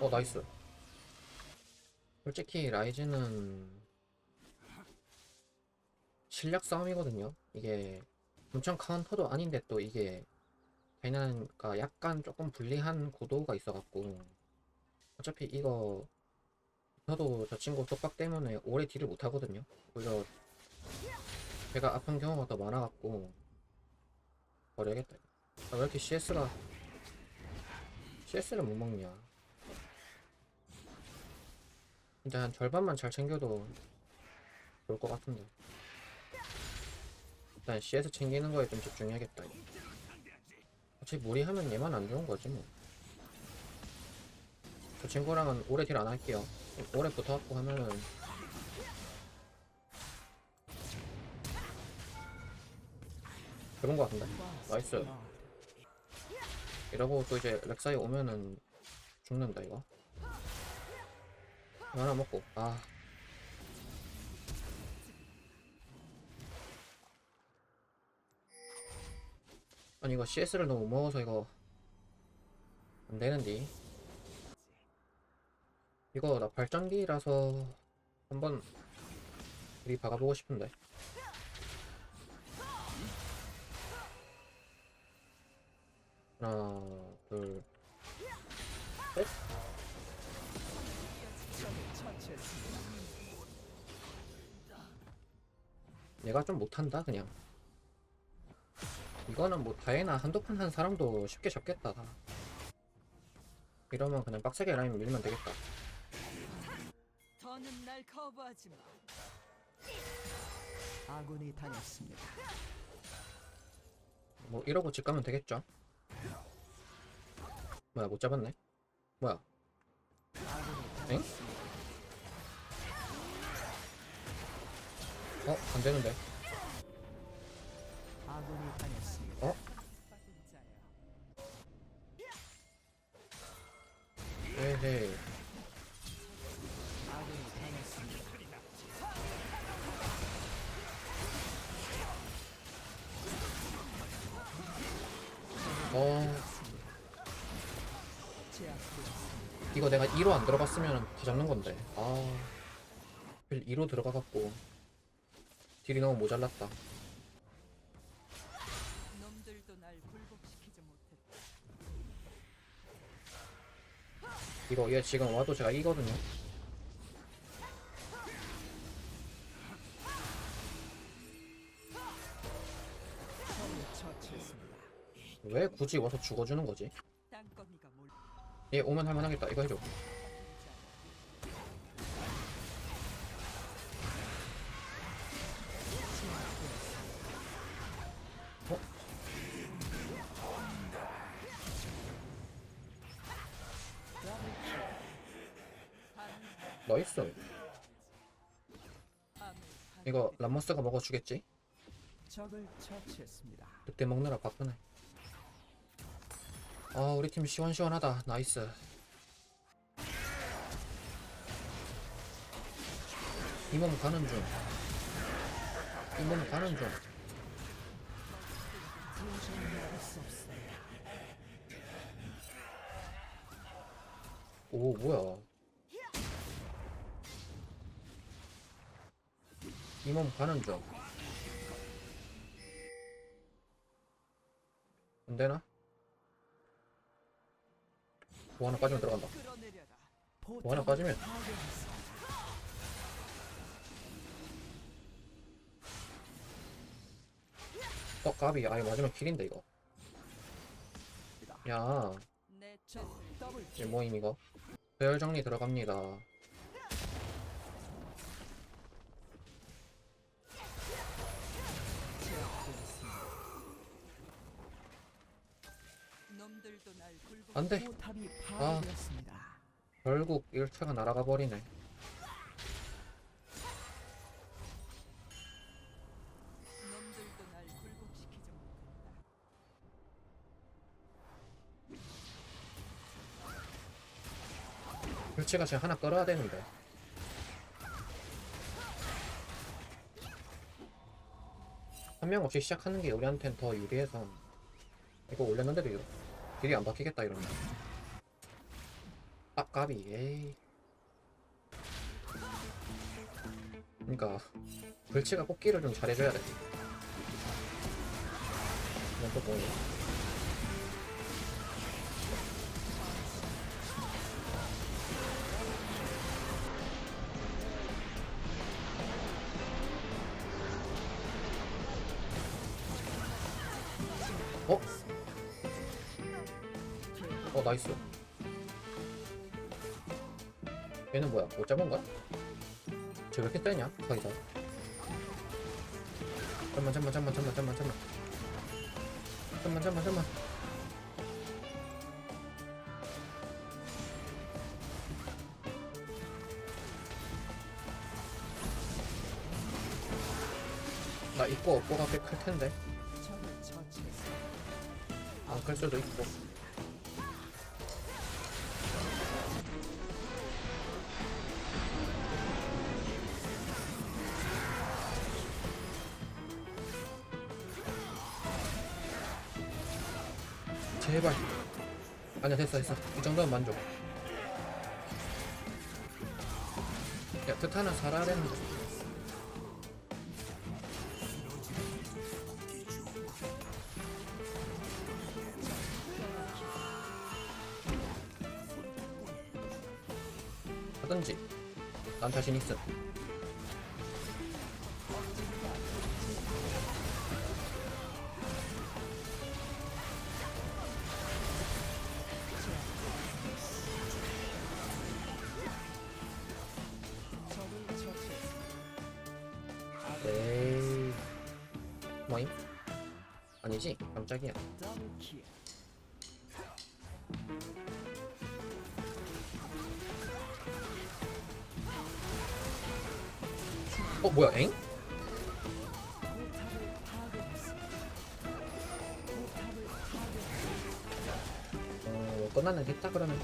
어 나이스. 솔직히 라이즈는 실력 싸움이거든요. 이게 엄청 카운터도 아닌데 또 이게 다이나가 약간 조금 불리한 구도가 있어갖고 어차피 이거 저도 저 친구 속박 때문에 오래 딜을 못하거든요. 오히려 제가 아픈 경우가 더 많아갖고 버려야겠다. 아, 왜 이렇게 CS가 CS를 못 먹냐 진짜 한 절반만 잘 챙겨도 좋을 것 같은데 일단 CS 챙기는 거에 좀 집중해야겠다. 어차피 무리하면 얘만 안 좋은 거지 뭐. 저 친구랑은 오래 딜 안 할게요. 오래 붙어갖고 하면은 그런 거 같은데? 나이스. 이러고 또 이제 렉사이 오면은 죽는다 이거. 하나 먹고 아 아니 이거 CS를 너무 못 먹어서 이거 안 되는디 이거 나 발전기라서 한번 우리 박아보고 싶은데. 하나 둘 셋? 내가 좀 못한다 그냥 이거는 뭐 다이나 한두 판 한 사람도 쉽게 잡겠다 다. 이러면 그냥 빡세게 라인 밀면 되겠다 더는 날 거부하지 마. 아군이 당했습니다. 뭐 이러고 집 가면 되겠죠 뭐야 못 잡았네 뭐야 엥? 어? 안 되는데. 어? 에헤이. 어. 이거 내가 2로 안 들어갔으면 다 잡는 건데 아 2로 들어가갖고 딜이 너무 모자랐다 놈들도 날 굴복시키지 못했다. 이거 얘 지금 와도 제가 이거든요 처치했습니다. 왜 굳이 와서 죽어주는 거지? 땅거미가 몰. 얘 오면 할만하겠다 이거 해줘 나이스 이거 람머스가 먹어주겠지? 적을 처치했습니다. 그때 먹느라 바쁘네 아 우리 팀 시원시원하다 나이스 이 몸 가는 중이 몸 가는 중. 오 뭐야 이몸 가는 중 안 되나? 뭐 하나 빠지면 들어간다. 끌어내려라. 뭐 하나 빠지면. 어 까비. 아예 맞으면 킬인데 이거. 야. 내 최선을 더블 이 모임 이거 배열 정리 들어갑니다 안돼. 포탑이 아. 결국 일체가 날아가 버리네. 일체가 지금 하나 끌어야 되는데. 한 명 없이 시작하는 게 우리한텐 더 유리해서. 이거 올렸는데도 이거 딜이 안 박히겠다 이러면. 아 까비. 에이. 그니까 불치가 뽑기를 좀 잘해줘야 돼. 이건 또 뭐니 어? 어 나이스. 얘는 뭐야? 못 잡은 거야? 쟤왜 이렇게 세냐? 거기다 잠만 잠만 잠만 잠만 잠만 잠만. 잠만 잠만 잠만. 나 입고 없고가 꽤 클 텐데. 적을 처치했습니다. 안클 수도 있고 제발 아니야 됐어 됐어. 이 정도면 만족. 야 살아야 되는데 하든지. 난 자신 있음 아니지? 깜짝이야. 어 뭐야 엥? 어, 뭐 끝났는데 했다 그러면